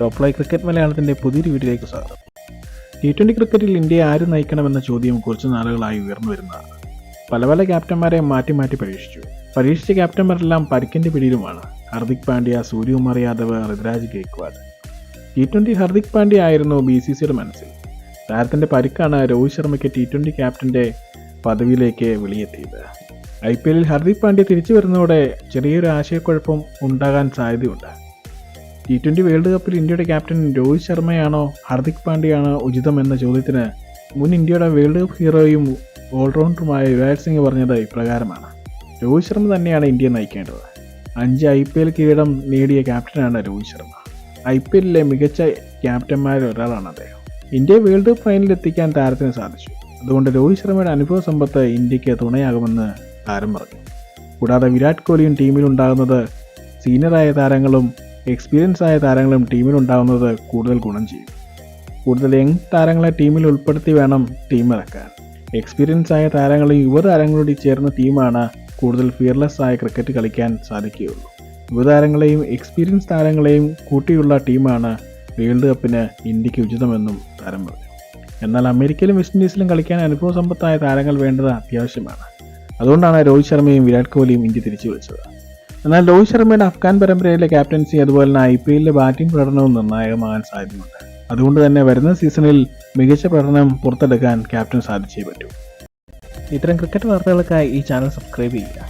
Top ലൈ cricket മലയാളത്തിന്റെ പുതിയൊരു വീട്ടിലേക്ക് സ്വാഗതം. ടി ട്വന്റി ക്രിക്കറ്റിൽ ഇന്ത്യയെ ആര് നയിക്കണമെന്ന ചോദ്യം കുറച്ച് നാളുകളായി ഉയർന്നു വരുന്നതാണ്. പല പല ക്യാപ്റ്റന്മാരെ മാറ്റി മാറ്റി പരീക്ഷിച്ചു. പരീക്ഷിച്ച ക്യാപ്റ്റന്മാരെല്ലാം പരിക്കിന്റെ പിടിയിലുമാണ്. ഹർദിക് പാണ്ഡ്യ സൂര്യകുമാർ യാദവ് ഋതുരാജ് ഗേക്വാഡ് ടി ട്വന്റി ഹർദിക് പാണ്ഡ്യ ആയിരുന്നു ബി സി സിയുടെ മനസ്സിൽ. താരത്തിന്റെ പരിക്കാണ് രോഹിത് ശർമ്മയ്ക്ക് ടി ട്വന്റി ക്യാപ്റ്റന്റെ പദവിയിലേക്ക് വെളിയെത്തിയത്. ഐ പി എല്ലിൽ ഹർദിക് പാണ്ഡ്യ തിരിച്ചു വരുന്നതോടെ ചെറിയൊരു ആശയക്കുഴപ്പം ഉണ്ടാകാൻ സാധ്യതയുണ്ട്. ടി ട്വന്റി വേൾഡ് കപ്പിൽ ഇന്ത്യയുടെ ക്യാപ്റ്റൻ രോഹിത് ശർമ്മയാണോ ഹാർദിക് പാണ്ഡ്യയാണോ ഉചിതം എന്ന ചോദ്യത്തിന്? മുൻ ഇന്ത്യയുടെ വേൾഡ് കപ്പ് ഹീറോയും ഓൾറൗണ്ടറുമായ യുവരാജ് സിംഗ് പറഞ്ഞത് ഇപ്രകാരമാണ്. രോഹിത് ശർമ്മ തന്നെയാണ് ഇന്ത്യ നയിക്കേണ്ടത്. അഞ്ച് ഐ പി എൽ കിരീടം നേടിയ ക്യാപ്റ്റനാണ് രോഹിത് ശർമ്മ. ഐ പി എല്ലിലെ മികച്ച ക്യാപ്റ്റന്മാരിൽ ഒരാളാണ് അദ്ദേഹം. ഇന്ത്യ വേൾഡ് കപ്പ് ഫൈനലിൽ എത്തിക്കാൻ താരത്തിന് സാധിച്ചു. അതുകൊണ്ട് രോഹിത് ശർമ്മയുടെ അനുഭവ സമ്പത്ത് ഇന്ത്യയ്ക്ക് തുണയാകുമെന്ന് താരം പറഞ്ഞു. കൂടാതെ വിരാട് കോഹ്ലിയും ടീമിലുണ്ടാകുന്നത് സീനിയറായ താരങ്ങളും എക്സ്പീരിയൻസ് ആയ താരങ്ങളും ടീമിലുണ്ടാകുന്നത് കൂടുതൽ ഗുണം ചെയ്യും. കൂടുതൽ യങ് താരങ്ങളെ ടീമിൽ ഉൾപ്പെടുത്തി വേണം ടീം ഇറക്കാൻ. എക്സ്പീരിയൻസ് ആയ താരങ്ങളും യുവതാരങ്ങളോട് ചേർന്ന ടീമാണ് കൂടുതൽ ഫിയർലെസ് ആയ ക്രിക്കറ്റ് കളിക്കാൻ സാധിക്കുകയുള്ളൂ. യുവതാരങ്ങളെയും എക്സ്പീരിയൻസ് താരങ്ങളെയും കൂട്ടിയുള്ള ടീമാണ് വേൾഡ് കപ്പിന് ഇന്ത്യയ്ക്ക് ഉചിതമെന്നും താരം പറഞ്ഞു. എന്നാൽ അമേരിക്കയിലും വെസ്റ്റ് ഇൻഡീസിലും കളിക്കാൻ അനുഭവ സമ്പത്തായ താരങ്ങൾ വേണ്ടത് അത്യാവശ്യമാണ്. അതുകൊണ്ടാണ് രോഹിത് ശർമ്മയും വിരാട് കോഹ്ലിയും ഇന്ത്യ തിരിച്ചു വിളിച്ചത്. എന്നാൽ രോഹിത് ശർമ്മയുടെ അഫ്ഗാൻ പരമ്പരയിലെ ക്യാപ്റ്റൻസി അതുപോലെ തന്നെ ഐ പി എല്ലിലെ ബാറ്റിംഗ് പ്രകടനവും നിർണായകമാകാൻ സാധ്യതയുണ്ട്. അതുകൊണ്ട് തന്നെ വരുന്ന സീസണിൽ മികച്ച പ്രകടനം പുറത്തെടുക്കാൻ ക്യാപ്റ്റൻ സാധിച്ചേ പറ്റൂ. ഇത്തരം ക്രിക്കറ്റ് വാർത്തകൾക്കായി ഈ ചാനൽ സബ്സ്ക്രൈബ് ചെയ്യുക.